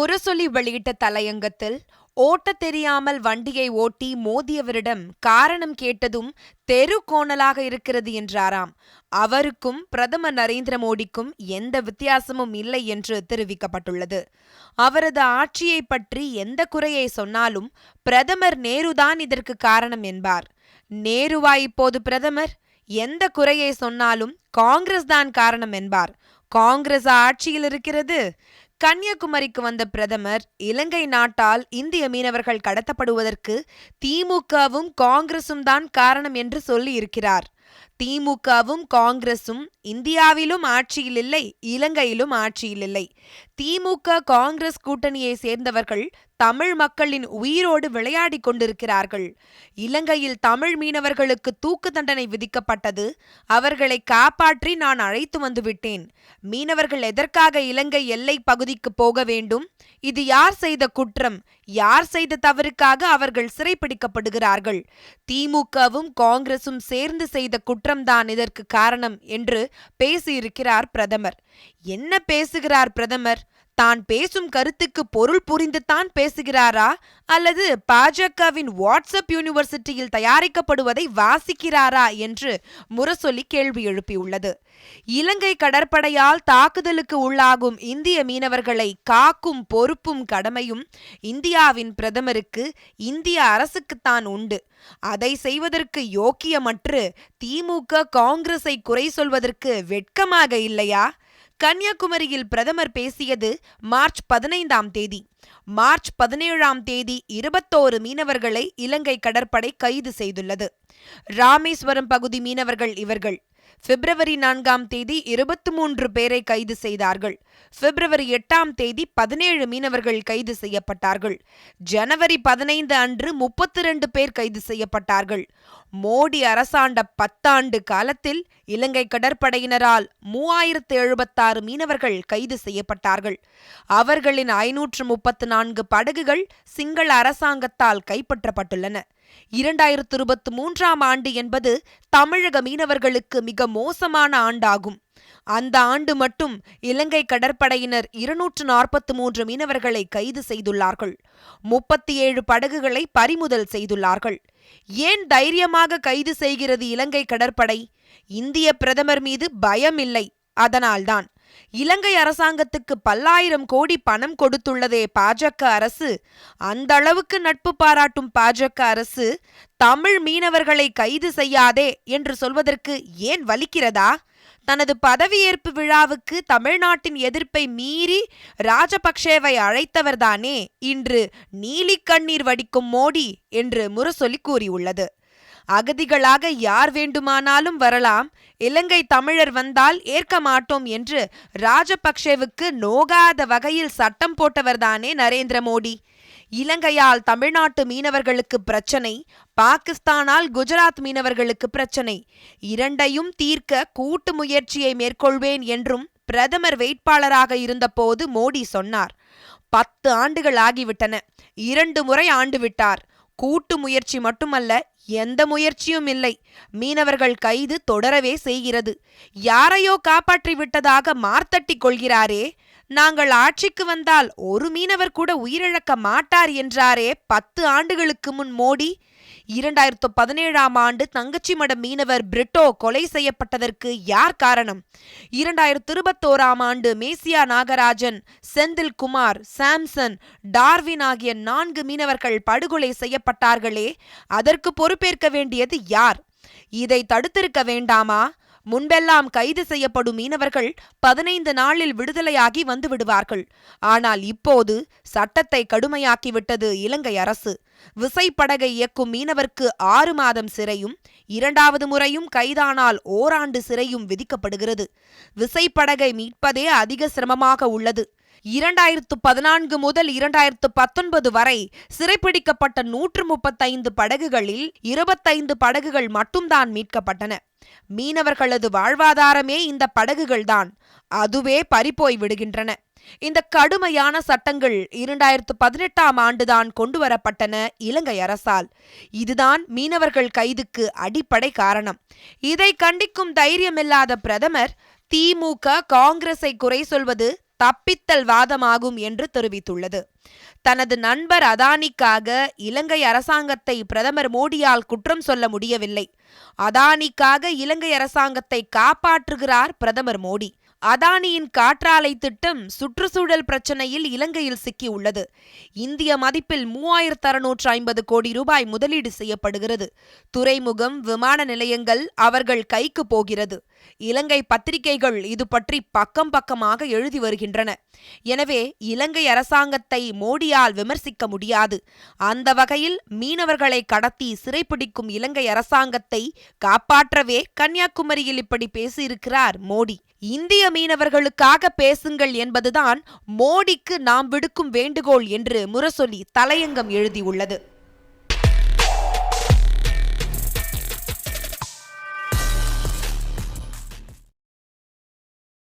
முரசொலி வெளியிட்ட தலையங்கத்தில் ஓட்ட தெரியாமல் வண்டியை ஓட்டி மோதியவரிடம் காரணம் கேட்டதும் தெரு கோணலாக இருக்கிறது என்றாராம். அவருக்கும் பிரதமர் நரேந்திர மோடிக்கும் எந்த வித்தியாசமும் இல்லை என்று தெரிவிக்கப்பட்டுள்ளது. அவரது ஆட்சியை பற்றி எந்த குறையை சொன்னாலும் பிரதமர் நேருதான் இதற்கு காரணம் என்பார். நேருவா இப்போது பிரதமர்? எந்த குறையை சொன்னாலும் காங்கிரஸ் தான் காரணம் என்பார். காங்கிரஸ் ஆட்சியில் இருக்கிறது. கன்னியாகுமரிக்கு வந்த பிரதமர் இலங்கை நாட்டால் இந்திய மீனவர்கள் கடத்தப்படுவதற்கு திமுகவும் காங்கிரசும் தான் காரணம் என்று சொல்லியிருக்கிறார். திமுகவும் காங்கிரசும் இந்தியாவிலும் ஆட்சியில் இல்லை இலங்கையிலும் ஆட்சியில் இல்லை. திமுக காங்கிரஸ் கூட்டணியை சேர்ந்தவர்கள் தமிழ் மக்களின் உயிரோடு விளையாடிக் கொண்டிருக்கிறார்கள். இலங்கையில் தமிழ் மீனவர்களுக்கு தூக்கு தண்டனை விதிக்கப்பட்டது. அவர்களை காப்பாற்றி நான் அழைத்து வந்துவிட்டேன் மீனவர்கள் எதற்காக இலங்கை எல்லை பகுதிக்கு போக வேண்டும்? இது யார் செய்த குற்றம்? யார் செய்த தவறுக்காக அவர்கள் சிறைப்பிடிக்கப்படுகிறார்கள்? திமுகவும் காங்கிரசும் சேர்ந்து செய்த குற்றம்தான் இதற்கு காரணம் என்று பேசியிருக்கிறார் பிரதமர். என்ன பேசுகிறார் பிரதமர்? தான் பேசும் கருத்துக்கு பொருள் புரிந்துதான் பேசுகிறாரா? அல்லது பாஜகவின் வாட்ஸ்அப் யூனிவர்சிட்டியில் தயாரிக்கப்படுவதை வாசிக்கிறாரா? என்று முரசொலி கேள்வி எழுப்பியுள்ளது. இலங்கை கடற்படையால் தாக்குதலுக்கு உள்ளாகும் இந்திய மீனவர்களை காக்கும் பொறுப்பும் கடமையும் இந்தியாவின் பிரதமருக்கு இந்திய அரசுக்குத்தான் உண்டு. அதை செய்வதற்கு யோக்கியமற்று திமுக காங்கிரஸை குறை சொல்வதற்கு வெட்கமாக இல்லையா? கன்னியாகுமரியில் பிரதமர் பேசியது மார்ச் பதினைந்தாம் தேதி. மார்ச் பதினேழாம் தேதி இருபத்தோரு மீனவர்களை இலங்கை கடற்படை கைது செய்துள்ளது. ராமேஸ்வரம் பகுதி மீனவர்கள் இவர்கள் பிப்ரவரி நான்காம் தேதி இருபத்தி மூன்று பேரை கைது செய்தார்கள். பிப்ரவரி எட்டாம் தேதி பதினேழு மீனவர்கள் கைது செய்யப்பட்டார்கள். ஜனவரி பதினைந்து அன்று முப்பத்தி ரெண்டு பேர் கைது செய்யப்பட்டார்கள். மோடி அரசாண்ட பத்தாண்டு காலத்தில் இலங்கை கடற்படையினரால் மூவாயிரத்து எழுபத்தாறு மீனவர்கள் கைது செய்யப்பட்டார்கள். அவர்களின் ஐநூற்று முப்பத்து நான்கு படகுகள் சிங்கள அரசாங்கத்தால் கைப்பற்றப்பட்டுள்ளன. இரண்டாயிரத்து இருபத்தி மூன்றாம் ஆண்டு என்பது தமிழக மீனவர்களுக்கு மிக மோசமான ஆண்டாகும். அந்த ஆண்டு மட்டும் இலங்கை கடற்படையினர் இருநூற்று நாற்பத்தி மூன்று மீனவர்களை கைது செய்துள்ளார்கள். முப்பத்தி ஏழு படகுகளை பறிமுதல் செய்துள்ளார்கள். ஏன் தைரியமாக கைது செய்கிறது இலங்கை கடற்படை? இந்திய பிரதமர் மீது பயம் இல்லை அதனால்தான் இலங்கை அரசாங்கத்துக்கு பல்லாயிரம் கோடி பணம் கொடுத்துள்ளதே பாஜக அரசு. அந்த அளவுக்கு நட்பு பாராட்டும் பாஜக அரசு தமிழ் மீனவர்களை கைது செய்யாதே என்று சொல்வதற்கு ஏன் வலிக்கிறதா? தனது பதவியேற்பு விழாவுக்கு தமிழ்நாட்டின் எதிர்ப்பை மீறி ராஜபக்சேவை அழைத்தவர்தானே? இன்று நீலிக்கண்ணீர் வடிக்கும் மோடி என்று முரசொலி கூறியுள்ளது. அகதிகளாக யார் வேண்டுமானாலும் வரலாம். இலங்கை தமிழர் வந்தால் ஏற்க மாட்டோம் என்று ராஜபக்ஷேவுக்கு நோகாத வகையில் சட்டம் போட்டவர்தானே நரேந்திர மோடி. இலங்கையால் தமிழ்நாட்டு மீனவர்களுக்கு பிரச்சனை பாகிஸ்தானால் குஜராத் மீனவர்களுக்கு பிரச்சனை. இரண்டையும் தீர்க்க கூட்டு முயற்சியை மேற்கொள்வேன் என்றும் பிரதமர் வேட்பாளராக இருந்தபோது மோடி சொன்னார். பத்து ஆண்டுகள் ஆகிவிட்டன. இரண்டு முறை ஆண்டு விட்டார். கூட்டு முயற்சி மட்டுமல்ல எந்த முயற்சியும் இல்லை. மீனவர்கள் கைது தொடரவே செய்கிறது. யாரையோ காப்பாற்றி விட்டதாக மார்த்தட்டிக் கொள்கிறாரே. நாங்கள் ஆட்சிக்கு வந்தால் ஒரு மீனவர் கூட உயிரிழக்க மாட்டார் என்றாரே பத்து ஆண்டுகளுக்கு முன் மோடி. இரண்டாயிரத்து பதினேழாம் ஆண்டு தங்கச்சிமட மீனவர் பிரிட்டோ கொலை செய்யப்பட்டதற்கு யார் காரணம்? இரண்டாயிரத்து இருபத்தோராம் ஆண்டு மேசியா நாகராஜன் செந்தில் குமார் சாம்சன் டார்வின் ஆகிய நான்கு மீனவர்கள் படுகொலை செய்யப்பட்டார்களே அதற்கு பொறுப்பேற்க வேண்டியது யார்? இதை தடுத்திருக்க வேண்டாமா? முன்பெல்லாம் கைது செய்யப்படும் மீனவர்கள் பதினைந்து நாளில் விடுதலையாகி வந்து விடுவார்கள். ஆனால் இப்போது சட்டத்தை கடுமையாக்கிவிட்டது இலங்கை அரசு. விசைப்படகை இயக்கும் மீனவர்க்கு ஆறு மாதம் சிறையும் இரண்டாவது முறையும் கைதானால் ஓராண்டு சிறையும் விதிக்கப்படுகிறது. விசைப்படகை மீட்பதே அதிக சிரமமாக உள்ளது. இரண்டாயிரத்து பதினான்கு முதல் இரண்டாயிரத்து பத்தொன்பது வரை சிறைப்பிடிக்கப்பட்ட நூற்று முப்பத்தைந்து படகுகளில் இருபத்தைந்து படகுகள் மட்டும்தான் மீட்கப்பட்டன. மீனவர்களது வாழ்வாதாரமே இந்த படகுகள்தான். அதுவே பறிப்போய் விடுகின்றன. இந்த கடுமையான சட்டங்கள் இரண்டாயிரத்து பதினெட்டாம் ஆண்டுதான் கொண்டுவரப்பட்டன இலங்கை அரசால். இதுதான் மீனவர்கள் கைதுக்கு அடிப்படை காரணம். இதை கண்டிக்கும் தைரியமில்லாத பிரதமர் திமுக காங்கிரஸை குறை சொல்வது தப்பித்தல் வாதமாகும் என்று தெரிவித்துள்ளது. தனது நண்பர் அதானிக்காக இலங்கை அரசாங்கத்தை பிரதமர் மோடியால் குற்றம் சொல்ல முடியவில்லை. அதானிக்காக இலங்கை அரசாங்கத்தை காப்பாற்றுகிறார் பிரதமர் மோடி. அதானியின் காற்றாலை திட்டம் சுற்றுச்சூழல் பிரச்சனையில் இலங்கையில் சிக்கியுள்ளது. இந்திய மதிப்பில் மூவாயிரத்து அறுநூற்று ஐம்பது கோடி ரூபாய் முதலீடு செய்யப்படுகிறது. துறைமுகம் விமான நிலையங்கள் அவர்கள் கைக்கு போகிறது. இலங்கை பத்திரிகைகள் இது பற்றி பக்கம் பக்கமாக எழுதி வருகின்றன. எனவே இலங்கை அரசாங்கத்தை மோடியால் விமர்சிக்க முடியாது. அந்த வகையில் மீனவர்களை கடத்தி சிறைப்பிடிக்கும் இலங்கை அரசாங்கத்தை காப்பாற்றவே கன்னியாகுமரியில் இப்படி பேசியிருக்கிறார் மோடி. இந்திய மீனவர்களுக்காக பேசுங்கள் என்பதுதான் மோடிக்கு நாம் விடுக்கும் வேண்டுகோள் என்று முரசொலி தலையங்கம் எழுதியுள்ளது.